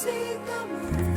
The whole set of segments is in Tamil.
see the moon.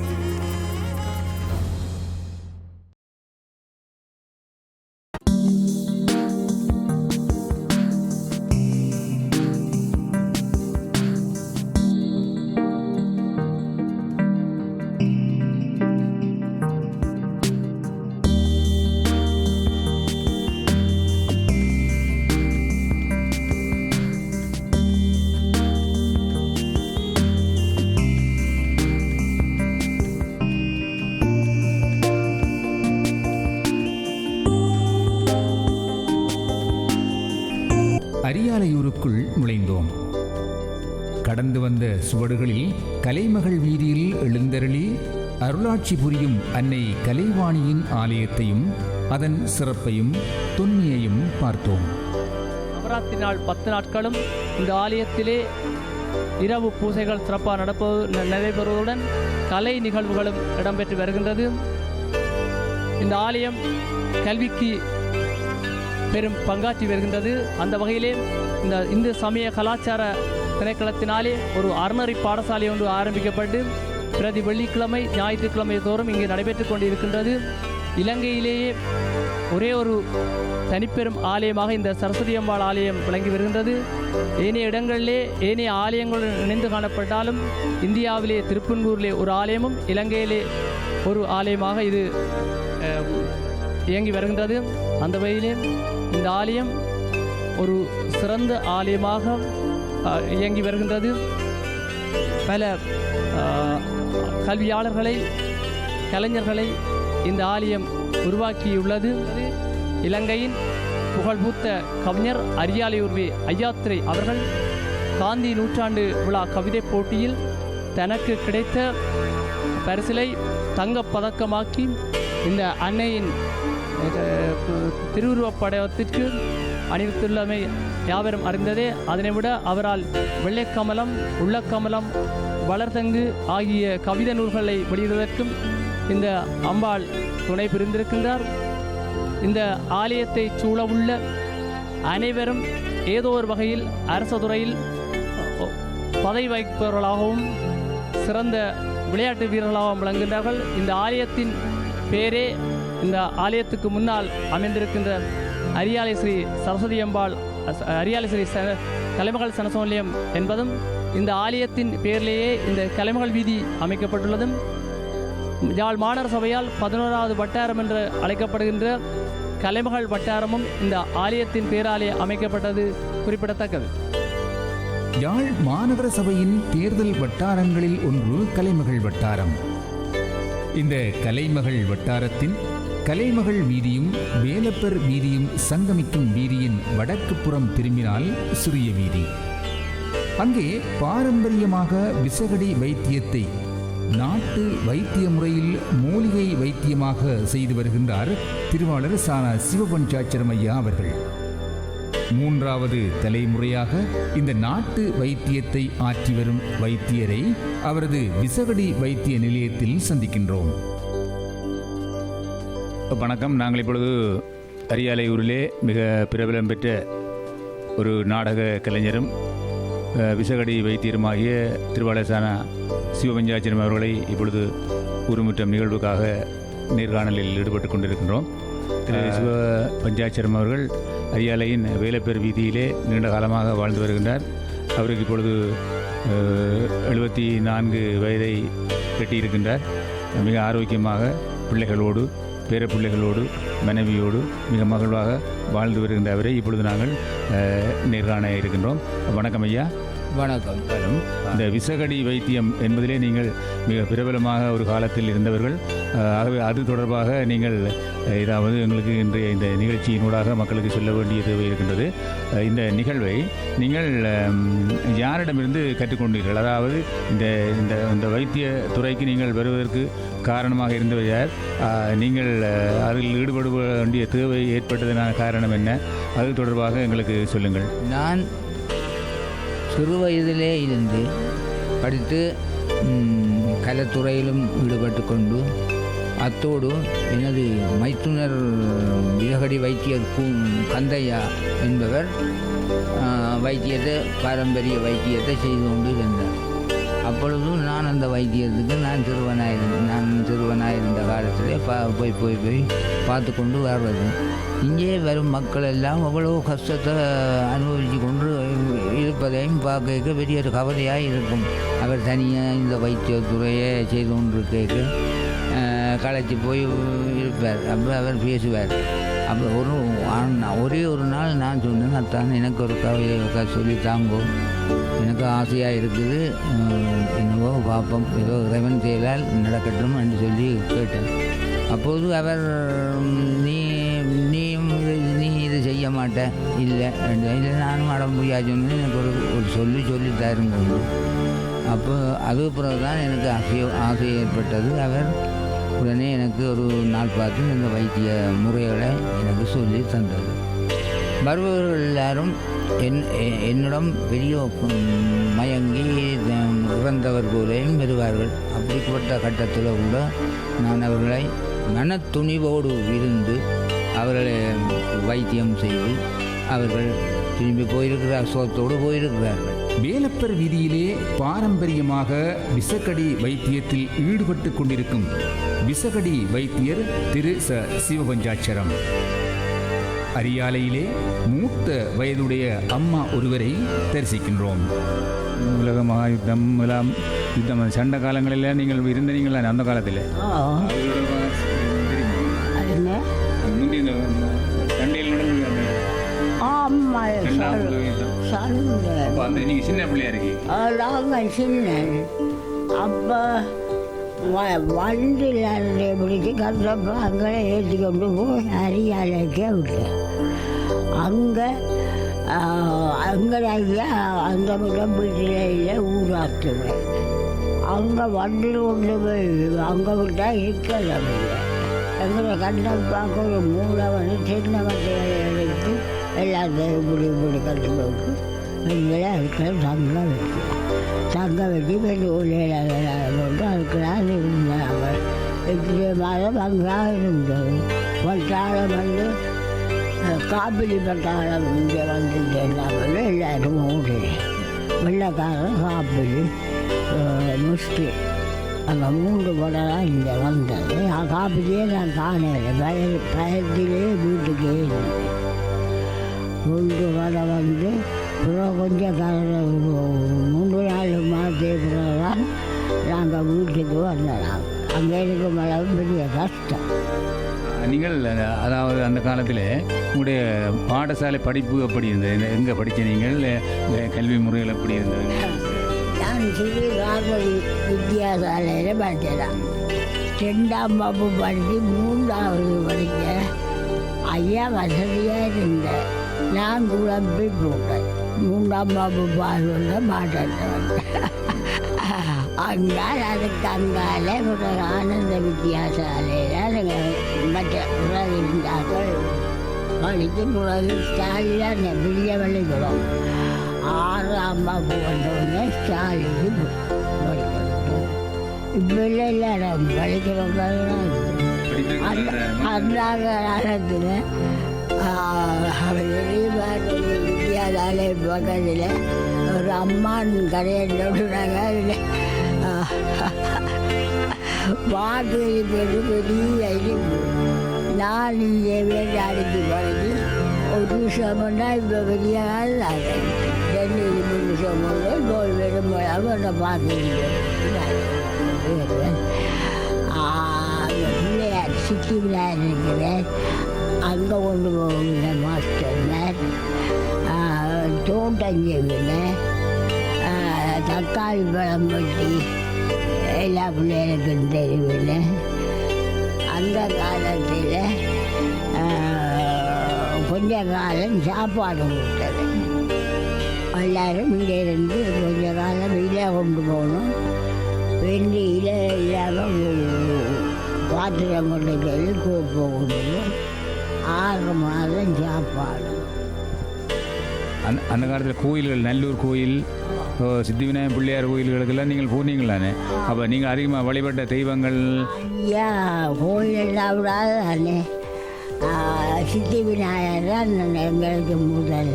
கடந்து வந்த சுவடுகளில் கலைமகள் வீதியில் எழுந்தருளி அருளாட்சி புரியும் அன்னை கலைவாணியின் ஆலயத்தையும் அதன் சிறப்பையும் தொன்மையையும் பார்த்தோம். நவராத்திரி நாள் பத்து நாட்களும் இந்த ஆலயத்திலே இரவு பூசைகள் சிறப்பாக நடப்பது நடைபெறுவதுடன் கலை நிகழ்வுகளும் இடம்பெற்று வருகின்றது. இந்த ஆலயம் கல்விக்கு பெரும் பங்காற்றி வருகின்றது. அந்த வகையிலே இந்த இந்து சமய கலாச்சார திணைக்களத்தினாலே ஒரு அறநறி பாடசாலை ஒன்று ஆரம்பிக்கப்பட்டு பிரதி வெள்ளிக்கிழமை ஞாயிற்றுக்கிழமை தோறும் இங்கே நடைபெற்று கொண்டிருக்கின்றது. இலங்கையிலேயே ஒரே ஒரு தனிப்பெரும் ஆலயமாக இந்த சரஸ்வதி அம்பாள் ஆலயம் விளங்கி வருகின்றது. ஏனைய இடங்களிலே ஏனைய ஆலயங்களுடன் இணைந்து காணப்பட்டாலும் இந்தியாவிலே திருப்பன்கூரிலே ஒரு ஆலயமும் இலங்கையிலே ஒரு ஆலயமாக இது இயங்கி வருகின்றது. அந்த வகையிலே இந்த ஆலயம் ஒரு சிறந்த ஆலயமாக இயங்கி வருகின்றது. பல கல்வியாளர்களை கலைஞர்களை இந்த ஆலயம் உருவாக்கியுள்ளது. இலங்கையின் புகழ்பூத்த கவிஞர் அரியாலையூர்வே ஐயாத்திரை அவர்கள் காந்தி நூற்றாண்டு விழா கவிதை போட்டியில் தனக்கு கிடைத்த பரிசிலை தங்கப் பதக்கமாக்கி இந்த அன்னையின் திருவுருவப்படத்திற்கு திருவுருவப் படத்திற்கு அணிவித்துள்ளமை யாவரும் அறிந்ததே அதனை விட அவரால் வெள்ளைக்கமலம் உள்ளக்கமலம் வளர்தங்கு ஆகிய கவிதை நூல்களை வெளியிடுவதற்கும் இந்த அம்பாள் துணை புரிந்திருக்கின்றார். இந்த ஆலயத்தை சூழவுள்ள அனைவரும் ஏதோ ஒரு வகையில் அரச துறையில் பதவி வகிப்பவர்களாகவும் சிறந்த விளையாட்டு வீரர்களாகவும் விளங்குகின்றார்கள். இந்த ஆலயத்தின் பேரே இந்த ஆலயத்துக்கு முன்னால் அமைந்திருக்கின்ற அரியாலை ஸ்ரீ சரஸ்வதி அம்பாள் அரியாலை ஸ்ரீ ச கலைமகள் சனசோல்யம் என்பதும் இந்த ஆலயத்தின் பேரிலேயே இந்த கலைமகள் வீதி அமைக்கப்பட்டுள்ளதும். யாழ் மாநகர சபையால் பதினோராவது வட்டாரம் என்று அழைக்கப்படுகின்ற கலைமகள் வட்டாரமும் இந்த ஆலயத்தின் பேராலே அமைக்கப்பட்டது குறிப்பிடத்தக்கது. யாழ் மாநகர சபையின் தேர்தல் வட்டாரங்களில் ஒன்று கலைமகள் வட்டாரம். இந்த கலைமகள் வட்டாரத்தின் கலைமகள் வீதியும் வேலப்பர் வீதியும் சங்கமிக்கும் வீதியின் வடக்கு புறம் திரும்பினால் சிறிய வீதி. அங்கே பாரம்பரியமாக விசகடி வைத்தியத்தை நாட்டு வைத்திய முறையில் மூலிகை வைத்தியமாக செய்து வருகின்றார் திருவாளர் சானா சிவபஞ்சாட்சரம் ஐயா அவர்கள். மூன்றாவது தலைமுறையாக இந்த நாட்டு வைத்தியத்தை ஆற்றி வரும் வைத்தியரை அவரது விசகடி வைத்திய நிலையத்தில் சந்திக்கின்றோம். வணக்கம். நாங்கள் இப்பொழுது அரியாலையூரிலே மிக பிரபலம் பெற்ற ஒரு நாடக கலைஞரும் விசகடி வைத்தியருமாகிய திருவாளசான சிவபஞ்சாச்சரம் அவர்களை இப்பொழுது உருமுற்றம் நிகழ்வுக்காக நேர்காணலில் ஈடுபட்டு கொண்டிருக்கின்றோம். திரு. சிவ பஞ்சாட்சரம் அவர்கள் அரியாலையின் வேலப்பேர் வீதியிலே நீண்ட காலமாக வாழ்ந்து வருகின்றார். அவருக்கு இப்பொழுது எழுபத்தி நான்கு வயதை எட்டியிருக்கின்றார் மிக ஆரோக்கியமாக பிள்ளைகளோடு பேர பிள்ளைகளோடு மனைவியோடு மிக மகிழ்வாக வாழ்ந்து வருகின்ற அவரை இப்பொழுது நாங்கள் நிர்காண இருக்கின்றோம். வணக்கம் ஐயா. வணக்கம். இந்த விசகடி வைத்தியம் என்பதிலே நீங்கள் மிக பிரபலமாக ஒரு காலத்தில் இருந்தவர்கள். ஆகவே அது தொடர்பாக நீங்கள் அஹ், ஏதாவது எங்களுக்கு இன்றைய இந்த நிகழ்ச்சியினூடாக மக்களுக்கு சொல்ல வேண்டிய தேவை இருக்கின்றது. இந்த நிகழ்வை நீங்கள் யாரிடமிருந்து கற்றுக்கொண்டீர்கள்? அதாவது இந்த இந்த இந்த வைத்திய துறைக்கு நீங்கள் வருவதற்கு காரணமாக இருந்தவர் யார்? நீங்கள் அதில் ஈடுபட வேண்டிய தேவை ஏற்பட்டதற்கான காரணம் என்ன? அது தொடர்பாக எங்களுக்கு சொல்லுங்கள். நான் சிறு வயதிலே இருந்து படித்து கலைத்துறையிலும் ஈடுபட்டு கொண்டு அத்தோடு எனது மைத்துனர் விலகடி வைத்தியர் கு கந்தையா என்பவர் வைத்தியத்தை பாரம்பரிய வைத்தியத்தை செய்து கொண்டு இருந்தார் அப்பொழுதும் நான் அந்த வைத்தியத்துக்கு நான் சிறுவனாக சிறுவனாயிருந்த நான் சிறுவனாக இருந்த காலத்தில் பா போய் போய் போய் பார்த்து கொண்டு வர்றது. இங்கே வரும் மக்கள் எல்லாம் அவ்வளோ கஷ்டத்தை அனுபவித்து கொண்டு இருப்பதையும் பார்க்க பெரிய ஒரு கவலையாக இருக்கும். அவர் தனியாக இந்த வைத்தியத்துறையை செய்து கொண்டு கேட்க களைச்சி போய் இருப்பார். அப்போ அவர் பேசுவார். அப்போ ஒரு ஒரே ஒரு நாள் நான் சொன்னேன் அத்தான் எனக்கு ஒரு கவிதை க- சொல்லி தாங்கோ. எனக்கு ஆசையாக இருக்குது. என்னவோ பார்ப்போம் ஏதோ இறைவன் செயலால் நடக்கட்டும் என்று சொல்லி கேட்டேன் அப்போது அவர் மாட்டேன். இல்லை இல்லை நானும் அட முடியாது எனக்கு ஒரு ஒரு சொல்லி சொல்லி தருங்க அப்போ அது பிறகு தான் எனக்கு ஆசை ஆசை ஏற்பட்டது. அவர் உடனே எனக்கு ஒரு நாள் பார்த்து இந்த வைத்திய முறைகளை எனக்கு சொல்லி தந்தது. வருபவர்கள் எல்லாரும் என் என்னிடம் பெரிய மயங்கி இறந்தவர் போலேயும் வருவார்கள். அப்படிப்பட்ட கட்டத்தில் கூட நான் அவர்களை மனத்துணிவோடு இருந்து அவர்களை வைத்தியம் செய்து அவர்கள் திரும்பி போயிருக்கிறார் சோத்தோடு போயிருக்கிறார்கள். வேலப்பர் வீதியிலே பாரம்பரியமாக விசக்கடி வைத்தியத்தில் ஈடுபட்டு கொண்டிருக்கும் விசகடி வைத்தியர் திரு ச. சிவபஞ்சாட்சரம். அரியாலையிலே மூத்த வயதுடைய அம்மா ஒருவரை தரிசிக்கின்றோம். உலக மகா யுத்தம் எல்லாம் யுத்தம் சண்டை காலங்களில் நீங்கள் இருந்தீங்களா? அந்த காலத்தில். சொல்லுங்க நீங்கள் சின்ன பிள்ளையா இருக்கீங்க நாங்கள் சின்ன அப்போ வண்டியில் பிடிச்சி கந்தப்போ அங்கே ஏற்றி கொண்டு போய் அரியாலைக்கே விட்டேன் அங்கே அங்கே அந்த இடம் வீட்டில் ஊராத்துவேன். அங்கே வண்டியில் கொண்டு போய் அங்கே விட்டால் இருக்கல எங்களை கண்டப்பாக்க ஒரு மூளை வந்து சின்ன எல்லாத்தையும் இப்படி இப்படி கட்டி போட்டு வெளியில் இருக்கிற தங்க வச்சு தங்க வச்சு வெளி உள்ளில் போட்டு அதுக்குலாம் இருந்தாங்க இப்படி மாதம் அங்காக இருந்தது. பட்டாளம் வந்து அஹ், காப்பிலி பட்டாளம் இங்கே வந்து சேர்ந்தாங்க எல்லாரும் ஓடி வெள்ளக்காரன் காப்பிலி அஹ், அந்த மூன்று படம் இங்கே வந்தது. நான் காப்பிலேயே நான் காணேன் பய பயத்திலே வீட்டுக்கு ஏறினேன் மூன்று படம் வந்து அப்புறம் கொஞ்சம் மூன்று நாலு மாதத்துக்கு பிறகு தான் நாங்கள் வீட்டுக்கு வந்தோம் அங்கே இருக்கும் அளவு பெரிய கஷ்டம் நீங்கள் அதாவது அந்த காலத்தில் உங்களுடைய பாடசாலை படிப்பு எப்படி இருந்தது? எங்கே படித்த நீங்கள்? கல்வி முறைகள் எப்படி இருந்தது? நான் சிறு கார்மதி வித்தியாசாலையில் படித்தேன். ரெண்டாம் வகுப்பு படித்து மூன்றாவது படித்தேன் ஐயா வசதியாக இருந்தேன். நான் குழம்பி போட்டேன். மூன்றாம் வகுப்பு பால்வந்த மாட்டேன் அங்கால் அதுக்கு அங்கால ஒரு ஆனந்த வித்தியாசாலையில் மற்ற உறவு இருந்தார்கள் படித்து பிறகு ஸ்டாலில் பெரிய வழிகிறோம் ஆறாம் வகுப்பு வந்தோடனே ஸ்டாலிக்கு இப்போ இல்லை இல்லை நம்ம படிக்கிறோம் அந்த அந்த காலத்தில் வித்யாலய பக்கத்தில் ஒரு அம்மான் கடையை சொல்கிறாங்க அதில் பாட்டு பெரு பெரிய நான் இங்கே வேண்டாடிக்கு பழகி ஒரு நிமிஷம் பண்ணால் இப்போ பெரிய ஆள் ரெண்டு இருபது நிமிஷம் போய் வெறும் அவனை பார்த்து பார்த்துருக்கேன் பிள்ளையார் சிட்டி விளையாடுறேன் அங்கே கொண்டு போகல மாஸ்டர் தோட்டஞ்செவியில் தக்காளி பழம் பற்றி எல்லா பிள்ளைகளுக்கும் தெருவில் அந்த காலத்தில் கொஞ்ச காலம் சாப்பாடு கொடுத்தது. எல்லாரும் இங்கே இருந்து கொஞ்ச காலம் இலை கொண்டு போகணும். வெள்ளி இலை இல்லாமல் பாத்திரம் கொண்டு போய் கூப்பை கொண்டு ஆறு மாதம் சாப்பாடு அந்த அந்த காலத்தில் கோயில்கள் நல்லூர் கோயில் சித்தி விநாயகர் பிள்ளையார் கோயில்களுக்கெல்லாம் நீங்கள் போனீங்களானே? அப்போ நீங்கள் அதிகமாக வழிபட்ட தெய்வங்கள்? ஐயா விடாது தானே சித்தி விநாயகர் தான் எங்களுக்கு முதல்.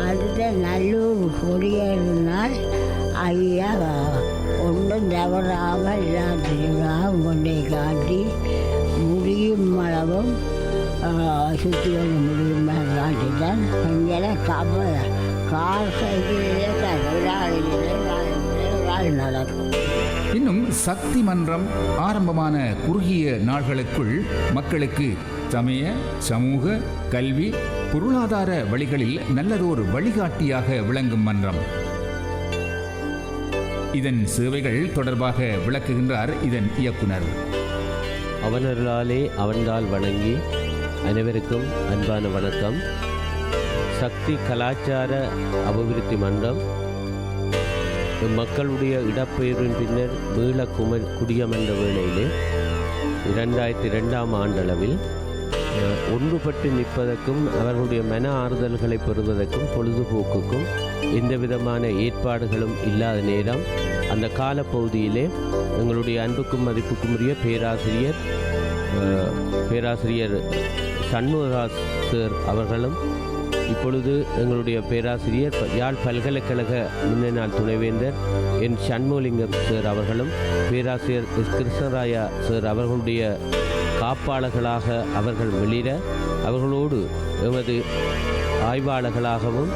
அடுத்த நல்லூர் கொடியேறினால் ஐயா ஒன்றும் தவறாமல் எல்லாத்தையும் கொண்டே காட்டி சுற்றி வர முடியும் காட்டிட்டேன் இங்கெல்லாம் கப கார் சைக்கிளிலே வாழ் நடக்கும் இன்னும் சக்தி மன்றம் ஆரம்பமான குறுகிய நாள்களுக்குள் மக்களுக்கு சமய சமூக கல்வி பொருளாதார வழிகளில் நல்லதொரு வழிகாட்டியாக விளங்கும் மன்றம். இதன் சேவைகள் தொடர்பாக விளக்குகின்றார் இதன் இயக்குனர். அவனர்களாலே அவன்தால் வணங்கி அனைவருக்கும் அன்பான வணக்கம். சக்தி கலாச்சார அபிவிருத்தி மன்றம். மக்களுடைய இடப்பெயர்வின் பின்னர் மீள கும குடியமர்ந்த வேளையிலே இரண்டாயிரத்தி ரெண்டாம் ஆண்டளவில் ஒன்றுபட்டு நிற்பதற்கும் அவர்களுடைய மன ஆறுதல்களை பெறுவதற்கும் பொழுதுபோக்குக்கும் எந்த விதமான ஏற்பாடுகளும் இல்லாத நேரம் அந்த காலப்பகுதியிலே எங்களுடைய அன்புக்கும் மதிப்புக்கும் உரிய பேராசிரியர் பேராசிரியர் சண்முகராஜ் சார் அவர்களும் இப்பொழுது எங்களுடைய பேராசிரியர் யாழ் பல்கலைக்கழக முன்னாள் துணைவேந்தர் என் சண்முகலிங்கம் சார் அவர்களும் பேராசிரியர் எஸ். கிருஷ்ணராயா சார் அவர்களுடைய காப்பாளர்களாக அவர்கள் வெளியிட அவர்களோடு எமது ஆய்வாளர்களாகவும்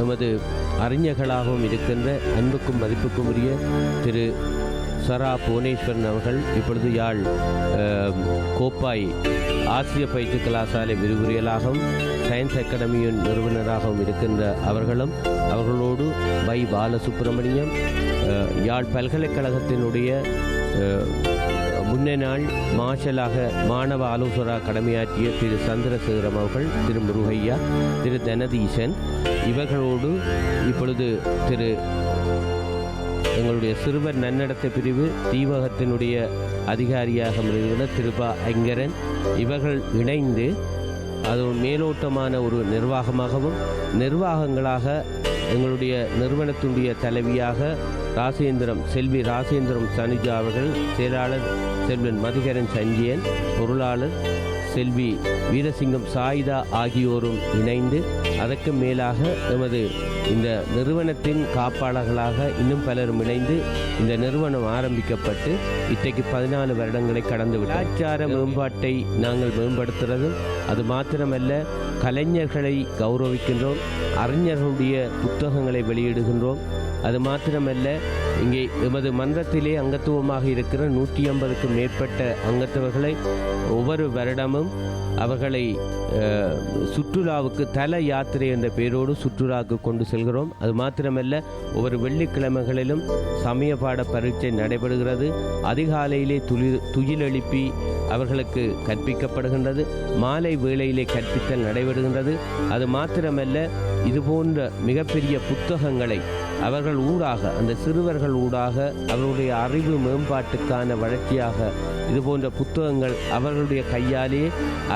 எமது அறிஞர்களாகவும் இருக்கின்ற அன்புக்கும் மதிப்புக்கும் உரிய திரு சரா புவனேஸ்வரன் அவர்கள் இப்பொழுது யாழ் கோப்பாய் ஆசிய பயிற்சி கலாசாலை விரிவுரையலாகவும் சயின்ஸ் அகாடமியின் நிறுவனராகவும் இருக்கின்ற அவர்களும் அவர்களோடு வை பாலசுப்ரமணியம் யாழ் பல்கலைக்கழகத்தினுடைய முன்னே நாள் மார்ஷலாக மாணவ ஆலோசகராக கடமையாற்றிய திரு சந்திரசேகரம் அவர்கள் திரு முருகையா திரு தனதீசன் இவர்களோடு இப்பொழுது திரு எங்களுடைய சிறுவர் நன்னடத்தை பிரிவு தீவகத்தினுடைய அதிகாரியாக இருக்கிற திருபா ஐங்கரன் இவர்கள் இணைந்து அது மேலோட்டமான ஒரு நிர்வாகமாகவும் நிர்வாகங்களாக எங்களுடைய நிறுவனத்தினுடைய தலைவியாக ராசேந்திரம் செல்வி ராசேந்திரம் சனுஜா அவர்கள் செயலாளர் செல்வன் மதிகரன் சஞ்சயன் பொருளாளர் செல்வி வீரசிங்கம் சாயிதா ஆகியோரும் இணைந்து அதற்கு மேலாக எமது இந்த நிறுவனத்தின் காப்பாளர்களாக இன்னும் பலரும் இணைந்து இந்த நிறுவனம் ஆரம்பிக்கப்பட்டு இன்றைக்கு பதினாலு வருடங்களை கடந்து கலாச்சார மேம்பாட்டை நாங்கள் மேம்படுத்துறதும் அது மாத்திரமல்ல கலைஞர்களை கௌரவிக்கின்றோம் அறிஞர்களுடைய புத்தகங்களை வெளியிடுகின்றோம். அது மாத்திரமல்ல இங்கே எமது மன்றத்திலே அங்கத்துவமாக இருக்கிற நூற்றி ஐம்பதுக்கும் மேற்பட்ட அங்கத்தவர்களை ஒவ்வொரு வருடமும் அவர்களை சுற்றுலாவுக்கு தல யாத்திரை என்ற பெயரோடு சுற்றுலாவுக்கு கொண்டு செல்கிறோம். அது மாத்திரமல்ல ஒவ்வொரு வெள்ளிக்கிழமைகளிலும் சமய பாட பரீட்சை நடைபெறுகிறது. அதிகாலையிலே துளி துயிலெழுப்பி அவர்களுக்கு கற்பிக்கப்படுகின்றது. மாலை வேளையிலே கற்பித்தல் நடைபெறுகின்றது. அது மாத்திரமல்ல இது போன்ற மிகப்பெரிய புத்தகங்களை அவர்கள் ஊடாக அந்த சிறுவர்கள் ஊடாக அவர்களுடைய அறிவு மேம்பாட்டுக்கான வளர்ச்சியாக இது போன்ற புத்தகங்கள் அவர்களுடைய கையாலே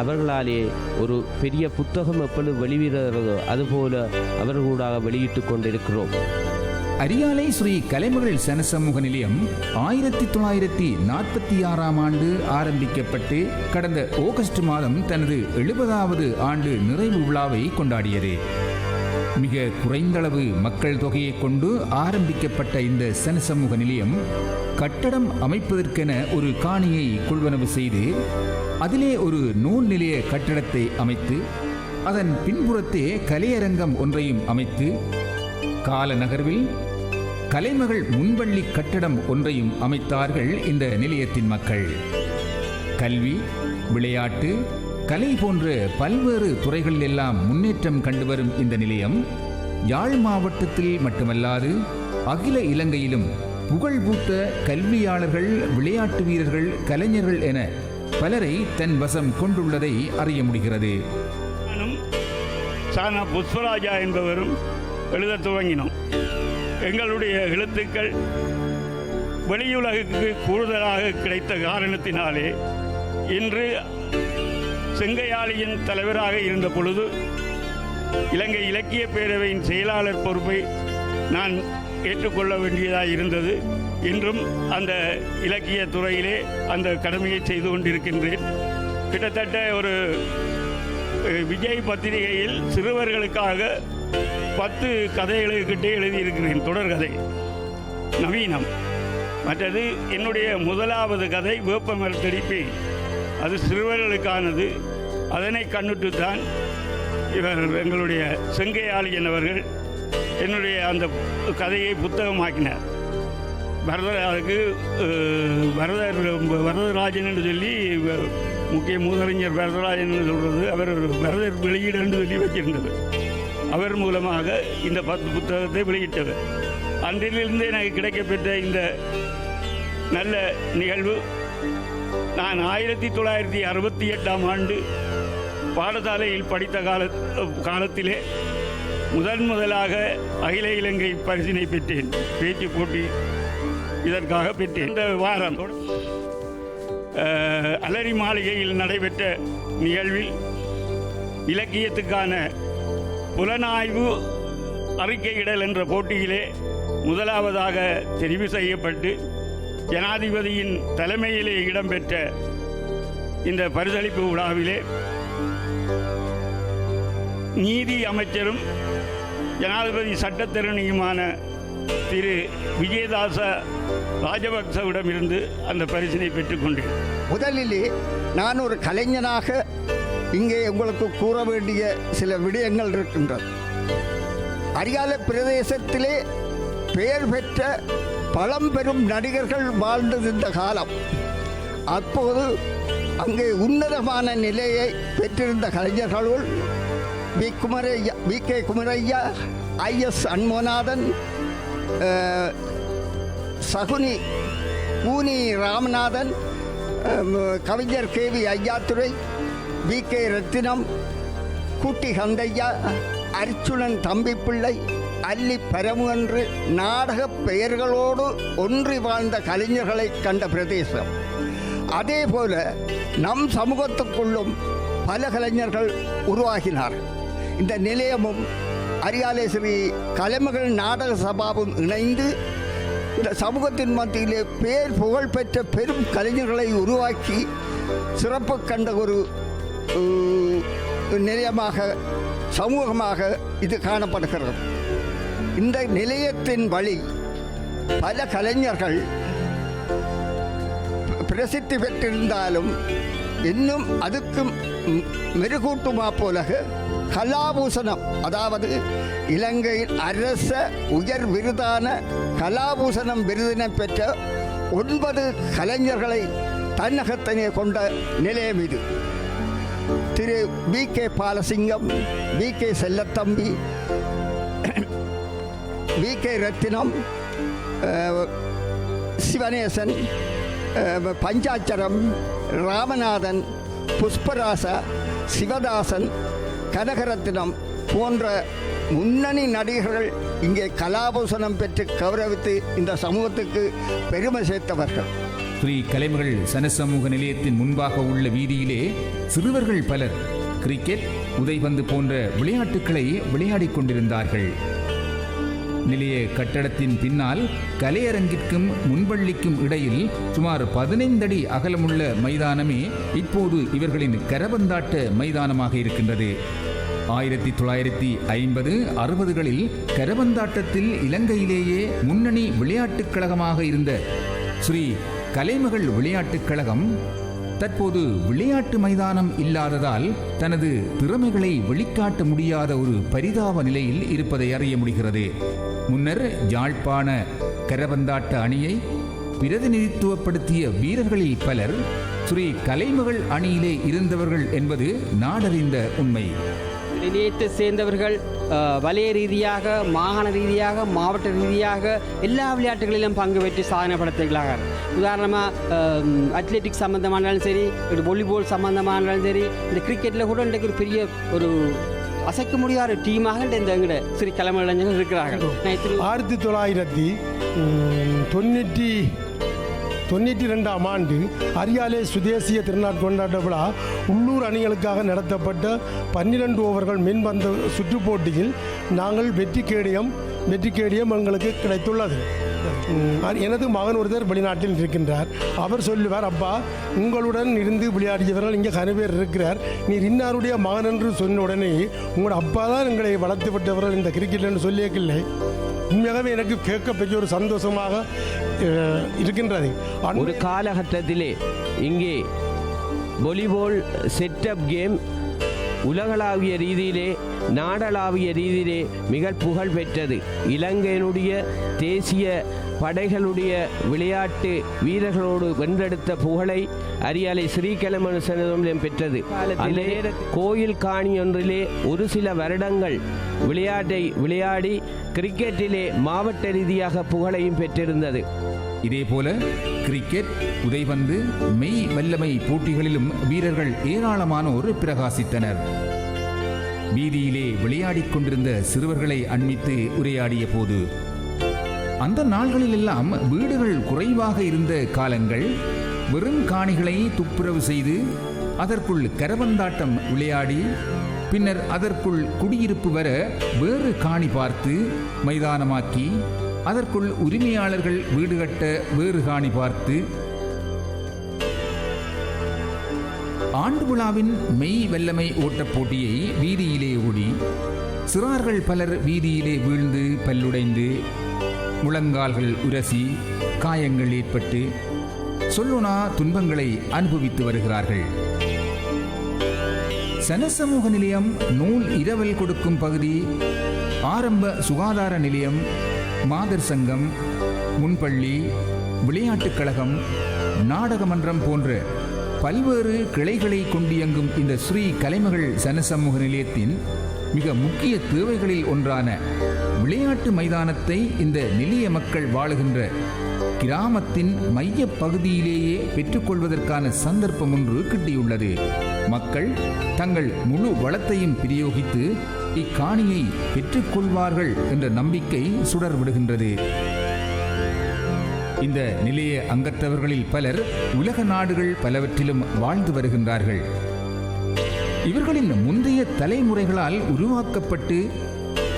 அவர்களாலே ஒரு பெரிய புத்தகம் எப்பொழுது வெளிவிடுகிறதோ அதுபோல அவர்களூடாக வெளியிட்டு கொண்டிருக்கிறோம். அரியாலை ஸ்ரீ கலைமகள் சனசமூக நிலையம் ஆயிரத்தி தொள்ளாயிரத்தி நாற்பத்தி ஆறாம் ஆண்டு ஆரம்பிக்கப்பட்டு கடந்த ஆகஸ்ட் மாதம் தனது எழுபதாவது ஆண்டு நிறைவு விழாவை கொண்டாடியது. மிக குறைந்தளவு மக்கள் தொகையை கொண்டு ஆரம்பிக்கப்பட்ட இந்த சனசமூக நிலையம் கட்டடம் அமைப்பதற்கென ஒரு காணியை கொள்வனவு செய்து அதிலே ஒரு நூல் நிலைய கட்டடத்தை அமைத்து அதன் பின்புறத்தே கலையரங்கம் ஒன்றையும் அமைத்து கால நகர்வில் கலைமகள் முன்பள்ளி கட்டடம் ஒன்றையும் அமைத்தார்கள் இந்த நிலையத்தின் மக்கள். கல்வி விளையாட்டு கலை போன்ற பல்வேறு துறைகளில் எல்லாம் முன்னேற்றம் கண்டு வரும் இந்த நிலையம் யாழ் மாவட்டத்தில் மட்டுமல்லாது அகில இலங்கையிலும் புகழ்பூத்த கல்வியாளர்கள் விளையாட்டு வீரர்கள் கலைஞர்கள் என பலரை தன் வசம் கொண்டுள்ளதை அறிய முடிகிறது. சானா புஷ்பராஜா என்பவரும் எழுதத் துவங்கினோம். எங்களுடைய எழுத்துக்கள் வெளியுலகுக்கு கூடுதலாக கிடைத்த காரணத்தினாலே இன்று செங்கையாளியின் தலைவராக இருந்த பொழுது இலங்கை இலக்கிய பேரவையின் செயலாளர் பொறுப்பை நான் ஏற்றுக்கொள்ள வேண்டியதாக இருந்தது. இன்றும் அந்த இலக்கிய துறையிலே அந்த கடமையை செய்து கொண்டிருக்கின்றேன். கிட்டத்தட்ட ஒரு விஜய் பத்திரிகையில் சிறுவர்களுக்காக பத்து கதைகளுக்கிட்டே எழுதியிருக்கிறேன். தொடர்கதை நவீனம். மற்றது என்னுடைய முதலாவது கதை வேப்பமர் மரத்தடிப்பே அது சிறுவர்களுக்கானது. அதனை கண்ணுட்டு தான் இவர் எங்களுடைய செங்கையாளியன் அவர்கள் என்னுடைய அந்த கதையை புத்தகமாக்கினார். பரதர் அதுக்கு பரதர் வரதராஜன் என்று சொல்லி வ- முக்கிய மூதறிஞர் பரதராஜன் என்று சொல்கிறது அவர் ஒரு பரதர் வெளியீடு என்று சொல்லி வச்சிருந்தவர் அவர் மூலமாக இந்த பத்து புத்தகத்தை வெளியிட்டவர். அன்றிலிருந்து எனக்கு கிடைக்கப்பெற்ற இந்த நல்ல நிகழ்வு நான் ஆயிரத்தி தொள்ளாயிரத்தி அறுபத்தி எட்டாம் ஆண்டு பாடசாலையில் படித்த கால காலத்திலே முதன் முதலாக அகில இலங்கை பரிசினை பெற்றேன். பேச்சு போட்டி இதற்காக பெற்றேன். இந்த வாரம் அலரி மாளிகையில் நடைபெற்ற நிகழ்வில் இலக்கியத்துக்கான புலனாய்வு அறிக்கையிடல் என்ற போட்டியிலே முதலாவதாக தெரிவு செய்யப்பட்டு ஜனாதிபதியின் தலைமையிலே இடம்பெற்ற இந்த பரிசளிப்பு விழாவிலே நீதி அமைச்சரும் ஜனாதிபதி சட்டத்தரணியுமான திரு விஜயதாச ராஜபக்சவிடமிருந்து அந்த பரிசினை பெற்றுக்கொண்டேன் முதலிலே நான் ஒரு கலைஞனாக இங்கே உங்களுக்கு கூற வேண்டிய சில விடயங்கள் இருக்கின்றது அரியால பிரதேசத்திலே பெயர் பெற்ற பழம்பெரும் நடிகர்கள் வாழ்ந்திருந்த காலம். அப்போது அங்கே உன்னதமான நிலையை பெற்றிருந்த கலைஞர்களுள் V Kumaraiya V K Kumaraiya I S அன்மோநாதன் சகுனி பூனி ராமநாதன் கவிஞர் K V Ayyathurai V K Rathinam Kutty Kandaiah Arjunan Thambipillai அல்லி பரமு என்று நாடக பெயர்களோடு ஒன்றி வாழ்ந்த கலைஞர்களை கண்ட பிரதேசம். அதே போல நம் சமூகத்துக்குள்ளும் பல கலைஞர்கள் உருவாகினார்கள். இந்த நிலையமும் அரியாலை ஸ்ரீ கலைமகள் நாடக சபாவும் இணைந்து இந்த சமூகத்தின் மத்தியிலே பேர் புகழ்பெற்ற பெரும் கலைஞர்களை உருவாக்கி சிறப்பு கண்ட ஒரு நிலையமாக சமூகமாக இது காணப்படுகிறது. இந்த நிலையத்தின் வழி பல கலைஞர்கள் பிரசித்தி பெற்றிருந்தாலும் இன்னும் அதுக்கும் மெருகூட்டுமா போல கலாபூசணம் அதாவது இலங்கையின் அரச உயர் விருதான கலாபூசணம் விருதினை பெற்ற ஒன்பது கலைஞர்களை தன்னகத்தனே கொண்ட நிலையம் இது. Thiru P K. Balasingam P K. Sellathambi V. K. Rathinam Sivanesan Panchacharam Ramanathan Pushparasa Sivathasan Kanagaratnam போன்ற முன்னணி நடிகர்கள் இங்கே கலாபூசணம் பெற்று கௌரவித்து இந்த சமூகத்துக்கு பெருமை சேர்த்தவர்கள். ஸ்ரீ கலைமகள் சனசமூக நிலையத்தின் முன்பாக உள்ள வீதியிலே சிறுவர்கள் பலர் கிரிக்கெட் உதைபந்து போன்ற விளையாட்டுக்களை விளையாடிக் கொண்டிருந்தார்கள். நிலைய கட்டடத்தின் பின்னால் கலையரங்கிற்கும் முன்பள்ளிக்கும் இடையில் சுமார் பதினைந்தடி அகலமுள்ள மைதானமே இப்போது இவர்களின் கரபந்தாட்ட மைதானமாக இருக்கின்றது. ஆயிரத்தி தொள்ளாயிரத்தி ஐம்பது அறுபதுகளில் கரபந்தாட்டத்தில் இலங்கையிலேயே முன்னணி விளையாட்டுக் கழகமாக இருந்த ஸ்ரீ கலைமகள் விளையாட்டுக் கழகம் தற்போது விளையாட்டு மைதானம் இல்லாததால் தனது திறமைகளை வெளிக்காட்ட முடியாத ஒரு பரிதாப நிலையில் இருப்பதை அறிய முடிகிறது. முன்னர் யாழ்ப்பாண கரபந்தாட்ட அணியை பிரதிநிதித்துவப்படுத்திய வீரர்களில் பலர் ஸ்ரீ கலைமகள் அணியிலே இருந்தவர்கள் என்பது நாடறிந்த உண்மை. நிலையத்தை சேர்ந்தவர்கள் வலய ரீதியாக மாகாண ரீதியாக மாவட்ட ரீதியாக எல்லா விளையாட்டுகளிலும் பங்கு பெற்று சாதனை படுத்துகிறார்கள் உதாரணமாக அத்லெட்டிக் சம்மந்தமானாலும் சரி ஒரு வாலிபால் சம்மந்தமானாலும் சரி இந்த கிரிக்கெட்டில் கூட இன்றைக்கு ஒரு பெரிய ஒரு அசைக்க முடியாத டீமாக இந்த எங்கட ஸ்ரீ கிழமை இளைஞர்கள் இருக்கிறார்கள். ஆயிரத்தி தொள்ளாயிரத்தி தொண்ணூற்றி தொண்ணூற்றி ரெண்டாம் ஆண்டு அரியாலை சுதேசிய திருநாள் கொண்டாட்ட விழா உள்ளூர் அணிகளுக்காக நடத்தப்பட்ட பன்னிரண்டு ஓவர்கள் மின்பந்த சுற்று போட்டியில் நாங்கள் வெற்றி கேடயம் வெற்றி கேடயம் எங்களுக்கு கிடைத்துள்ளது. எனது மகன் ஒருத்தர் வெளிநாட்டில் இருக்கின்றார். அவர் சொல்லுவார் அப்பா உங்களுடன் இருந்து விளையாடியவர்கள் இங்கே கன இருக்கிறார். நீர் இன்னாருடைய மகன் என்று சொன்ன உடனே உங்களோட அப்பா தான் எங்களை வளர்த்து விட்டவர்கள் இந்த கிரிக்கெட் என்று சொல்லியிருக்கில்லை உண்மையாகவே எனக்கு கேட்க பெரிய ஒரு சந்தோஷமாக இருக்கின்றது. ஒரு காலகட்டத்திலே இங்கே வாலிபால் செட்டப் கேம் உலகளாவிய ரீதியிலே நாடளாவிய ரீதியிலே மிக புகழ் பெற்றது இலங்கையினுடைய தேசிய படைகளுடைய விளையாட்டு வீரர்களோடு வென்றெடுத்த புகழை அரியாலை ஸ்ரீகலமனு சனதம் பெற்றது. அந்த கோயில் காணி ஒன்றிலே ஒரு சில வருடங்கள் விளையாட்டை விளையாடி கிரிக்கெட்டிலே மாவட்ட ரீதியாக புகழையும் பெற்றிருந்தது. இதேபோல கிரிக்கெட் உதைபந்து மெய் வல்லமை போட்டிகளிலும் வீரர்கள் ஏராளமானோர் பிரகாசித்தனர். வீதியிலே விளையாடிக் கொண்டிருந்த சிறுவர்களை அண்மித்து உரையாடிய போது அந்த நாள்களில் எல்லாம் வீடுகள் குறைவாக இருந்த காலங்கள் வெறும் காணிகளை துப்புரவு செய்து அதற்குள் கரவந்தாட்டம் விளையாடி பின்னர் அதற்குள் குடியிருப்பு வர வேறு காணி பார்த்து மைதானமாக்கி அதற்குள் உரிமையாளர்கள் வீடு கட்ட வேறு காணி பார்த்து. ஆண்டு விழாவின் மெய் வெல்லமை ஓட்டப் போட்டியை வீதியிலே ஓடி சிறார்கள் பலர் வீதியிலே வீழ்ந்து பல்லுடைந்து முழங்கால்கள் உரசி காயங்கள் ஏற்பட்டு சொல்லுனா துன்பங்களை அனுபவித்து வருகிறார்கள். சனசமூக நிலையம் நூல் இரவல் கொடுக்கும் பகுதி ஆரம்ப சுகாதார நிலையம் மாதர் சங்கம் முன்பள்ளி விளையாட்டுக் கழகம் நாடகமன்றம் போன்ற பல்வேறு கிளைகளை கொண்டியங்கும் இந்த ஸ்ரீ கலைமகள் சனசமூக நிலையத்தின் மிக முக்கிய தேவைகளில் ஒன்றான விளையாட்டு மைதானத்தை இந்த நிலைய மக்கள் வாழுகின்ற கிராமத்தின் மைய பகுதியிலேயே பெற்றுக்கொள்வதற்கான சந்தர்ப்பம் ஒன்று கிட்டியுள்ளது. மக்கள் தங்கள் முழு வளத்தையும் பிரயோகித்து இக்காணியை பெற்றுக்கொள்வார்கள் என்ற நம்பிக்கை சுடர் விடுகின்றது இந்த நிலைய அங்கத்தவர்களில் பலர் உலக நாடுகள் பலவற்றிலும் வாழ்ந்து வருகின்றார்கள். இவர்களின் முந்தைய தலைமுறைகளால் உருவாக்கப்பட்டு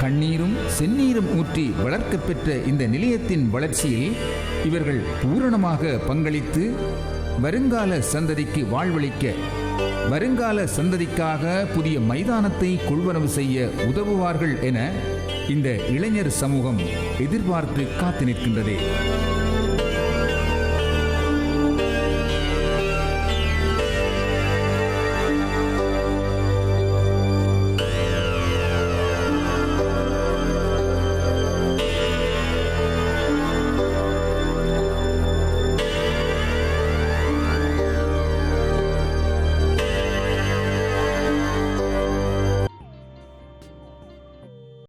கண்ணீரும் செந்நீரும் ஊற்றி வளர்க்க பெற்ற இந்த நிலையத்தின் வளர்ச்சியில் இவர்கள் பூரணமாக பங்களித்து வருங்கால சந்ததிக்கு வாழ்வளிக்க வருங்கால சந்ததிக்காக புதிய மைதானத்தை கொள்வனவு செய்ய உதவுவார்கள் என இந்த இளைஞர் சமூகம் எதிர்பார்த்து காத்து நிற்கின்றது.